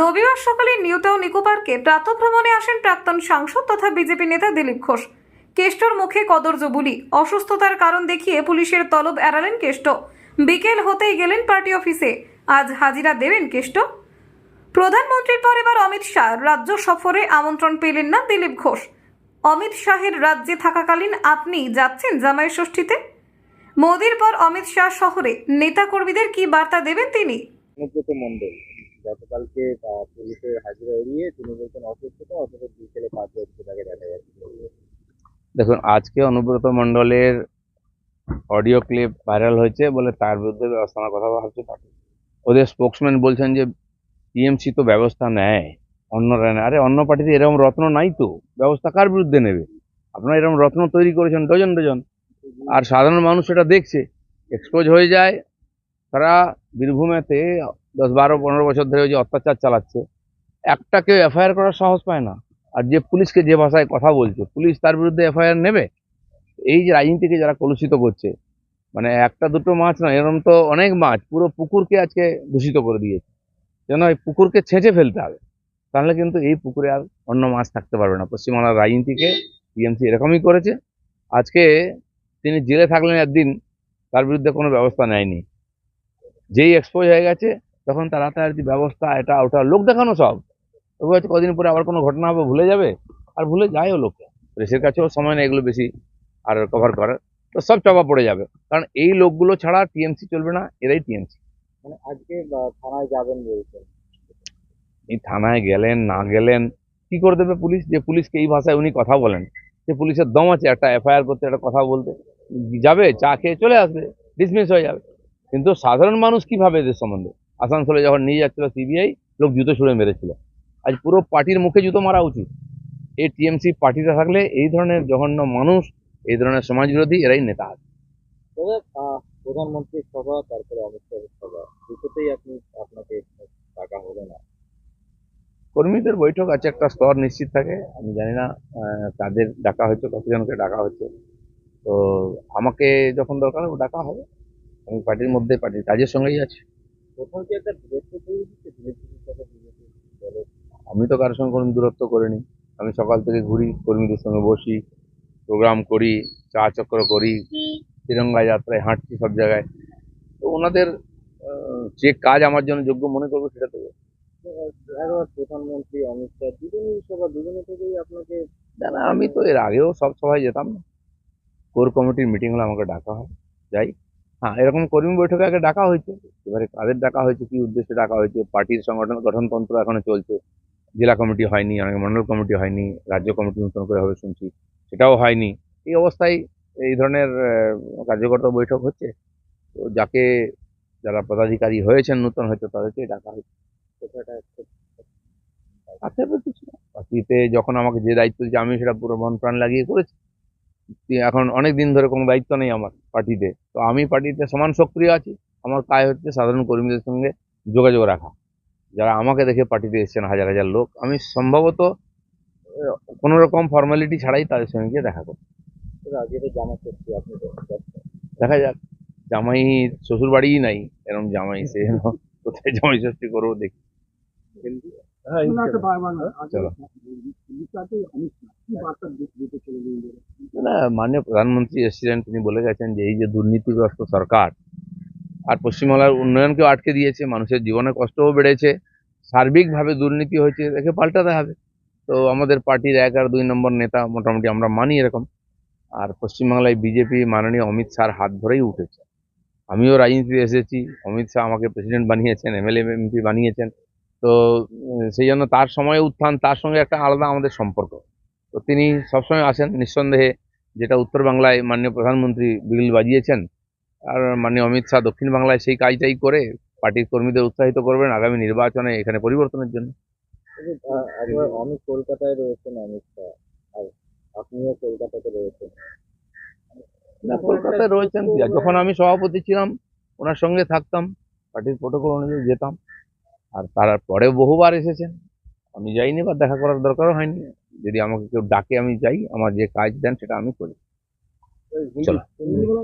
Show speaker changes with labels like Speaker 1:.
Speaker 1: রবিবার সকালে new town eco পার্কে প্রাতঃভ্রমণে আসেন প্রাক্তন সাংসদ তথা বিজেপি নেতা দিলীপ ঘোষ। কেষ্টর মুখে কদর্য বুলি, অসুস্থতার কারণ দেখিয়ে পুলিশের তলব এড়ালেন কেষ্ট। বিকেল হতেই গেলেন পার্টি অফিসে, আজ হাজিরা দেবেন কেষ্ট। প্রধানমন্ত্রীর পর এবার অমিত শাহ, রাজ্য সফরে আমন্ত্রণ পেলেন না দিলীপ ঘোষ। অমিত শাহের রাজ্যে থাকাকালীন আপনি যাচ্ছেন জামাই ষষ্ঠীতে? মোদির পর অমিত শাহ শহরে, নেতাকর্মীদের কি বার্তা দেবেন তিনি?
Speaker 2: মণ্ডল। গতকালকে পুলিশের হাজিরা এড়িয়ে বলছেন অসুস্থতা অথচ বিকেলে পাঁচ বছর তাকে দেখা যাচ্ছে।
Speaker 3: দেখুন, আজকে অনুব্রত মণ্ডলের অডিও ক্লিপ ভাইরাল হয়েছে বলে তার বিরুদ্ধে ব্যবস্থা কথা ভাবছে পার্টি ওদের স্পোক্সম্যান বলছেন যে টিএমসি তো ব্যবস্থা নেয় অন্যরা নেয়। আরে, অন্য পার্টিতে এরকম রত্ন নাই তো। ব্যবস্থা কার বিরুদ্ধে নেবে? আপনারা এরকম রত্ন তৈরি করেছেন, ডজন ডজন। আর সাধারণ মানুষ সেটা দেখছে। এক্সপোজ হয়ে যায়, তারা বীরভূমেতে দশ, বারো, পনেরো বছর ধরে যে অত্যাচার চালাচ্ছে একটা কেউ এফআইআর করার সাহস পায় না। আর যে পুলিশকে যে ভাষায় কথা বলছে, পুলিশ তার বিরুদ্ধে এফআইআর নেবে? এই যে রাজনীতিকে যারা কলুষিত করছে মানে একটা দুটো মাছ না এরকম তো অনেক মাছ, পুরো পুকুরকে আজকে দূষিত করে দিয়েছে। যেন এই পুকুরকে ছেঁচে ফেলতে হবে। তাহলে কিন্তু এই পুকুরে আর অন্য মাছ থাকতে পারবে না। পশ্চিমবাংলার রাজনীতিকে টিএমসি এরকমই করেছে। আজকে তিনি জেলে থাকলেন একদিন, তার বিরুদ্ধে কোনো ব্যবস্থা নেয়নি। যেই এক্সপোজ হয়ে গেছে তখন তার হাতাহাতি ব্যবস্থা এটা ওটা লোক দেখানো সব। তবু হয়তো কদিন পরে আবার কোনো ঘটনা হবে ভুলে যাবে। আর ভুলে যায়ও লোকে। প্রেসের কাছেও সময় নেই এগুলো বেশি আর কভার করার। তো সব চাপা পড়ে যাবে। কারণ এই লোকগুলো ছাড়া টিএমসি চলবে না এরাই টিএমসি।
Speaker 2: মানে আজকে থানায় যাবেন বলছেন
Speaker 3: এই থানায় গেলেন না গেলেন কি করে দেবে পুলিশ? যে পুলিশকে এই ভাষায় উনি কথা বলেন। যে পুলিশের দম আছে একটা এফআইআর করতে একটা কথা বলতে। যাবে চা খেয়ে চলে আসবে ডিসমিস হয়ে যাবে। কিন্তু সাধারণ মানুষ কি ভাবে এদের সম্বন্ধে? আসানসোলে যখন নিয়ে যাচ্ছিল সিবিআই লোক জুতো ছুঁড়ে মেরেছিল। আজ পুরো পার্টির মুখে জুতো মারা উচিত। এই টিএমসি পার্টিতে থাকলে এই ধরনের জঘন্য মানুষ এই ধরনের সমাজ বিরোধী এরাই নেতা আছে।
Speaker 2: তবে প্রধানমন্ত্রীর সভা তারপরে অমিত শাহের সভা দুটোতেই আপনি আপনাকে টাকা হবে না।
Speaker 3: কর্মীদের বৈঠক আছে একটা স্তর নিশ্চিত থাকে। আমি জানি না কাদের ডাকা হয়েছে কতজনকে ডাকা হয়েছে। তো আমাকে যখন দরকার হবে ডাকা হবে। আমি পার্টির মধ্যে পার্টির কাজের সঙ্গেই আছি।
Speaker 2: কোথাও কি একটা দূরত্ব তৈরি হচ্ছে সাথে বিজেপি দলের
Speaker 3: আমি তো কারোর সঙ্গে কোনো দূরত্ব করিনি। আমি সকাল থেকে ঘুরি কর্মীদের সঙ্গে বসি প্রোগ্রাম করি চা চক্র করি তিরঙ্গা যাত্রায় হাঁটছি সব জায়গায়। তো ওনাদের যে কাজ আমার জন্য যোগ্য মনে করব সেটা তো
Speaker 2: প্রধানমন্ত্রী অমিত শাহ দুজনেই সভা দুজনে থেকেই আপনাকে
Speaker 3: না না আমি তো এর আগেও সব সভায় যেতাম না। কোর কমিটির মিটিং হলে আমাকে ডাকা হয় যাই। হ্যাঁ এরকম কর্মী বৈঠকে আগে ডাকা হয়েছে। এবারে কাদের ডাকা হয়েছে, কি উদ্দেশ্যে ডাকা হয়েছে? পার্টির সংগঠন, গঠনতন্ত্র এখনও চলছে। জেলা কমিটি হয়নি, অনেক মন্ডল কমিটি হয়নি, রাজ্য কমিটি নতুন করে হবে শুনছি, সেটাও হয়নি। এই অবস্থায় এই ধরনের কার্যকর্তা বৈঠক হচ্ছে। তো যাকে যারা পদাধিকারী হয়েছেন নতুন হয়তো তাদেরকে ডাকা হয়েছে। না। পার্টিতে যখন আমাকে যে দায়িত্ব দিয়েছে আমি সেটা পুরো মন প্রাণ লাগিয়ে করেছি। এখন অনেক দিন ধরে কোনো দায়িত্ব নেই আমার। পার্টিতে। তো আমি পার্টিতে সমান সক্রিয় আছি। আমার কাজ হচ্ছে সাধারণ কর্মীদের সঙ্গে যোগাযোগ রাখা। যারা আমাকে দেখে পার্টিতে এসেছেন হাজার হাজার লোক আমি সম্ভবত কোনো রকম ফর্মালিটি ছাড়াই তাদের সঙ্গে গিয়ে দেখা করব। দেখা যাক। জামাই শ্বশুর বাড়িই নাই। এরকম জামাই সে কোথায় জামাই ষষ্ঠী করব দেখি। চলো। না, মাননীয় প্রধানমন্ত্রী এসেছিলেন, তিনি বলে গেছেন যে এই যে দুর্নীতিগ্রস্ত সরকার, আর পশ্চিমবাংলার উন্নয়নকেও আটকে দিয়েছে, মানুষের জীবনে কষ্টও বেড়েছে, সার্বিকভাবে দুর্নীতি হয়েছে, একে পাল্টাতে হবে। তো আমাদের পার্টির এক আর দুই নম্বর নেতা, মোটামুটি আমরা মানি এরকম। আর পশ্চিমবাংলায় বিজেপি মাননীয় অমিত শাহর হাত ধরেই উঠেছে। আমিও রাজনীতিতে এসেছি, অমিত শাহ আমাকে প্রেসিডেন্ট বানিয়েছেন, এমএলএ, এমপি বানিয়েছেন। তো সেই জন্য তার সময়ে উত্থান, তার সঙ্গে একটা আলাদা আমাদের সম্পর্ক। তো তিনি সবসময় আসেন নিঃসন্দেহে যেটা উত্তর বাংলায় মাননীয় প্রধানমন্ত্রী বিল বাজিয়েছেন আর মাননীয় অমিত শাহ দক্ষিণ বাংলায় সেই কাজটাই করে পার্টির কর্মীদের উৎসাহিত করবেন আগামী নির্বাচনে এখানে পরিবর্তনের জন্য।
Speaker 2: তবে, আমি কলকাতায় রয়েছেন অমিত শাহ আর আপনিও কলকাতাতে রয়েছেন।
Speaker 3: না কলকাতায় রয়েছেন যখন আমি সভাপতি ছিলাম ওনার সঙ্গে থাকতাম পার্টির প্রোটোকল অনুযায়ী যেতাম আর তারপরে বহুবার এসেছেন। আমি যাইনি বা দেখা করার দরকারও হয়নি। যদি আমাকে কেউ ডাকে আমি যাই আমার যে কাজ দেন সেটা আমি করি চলো।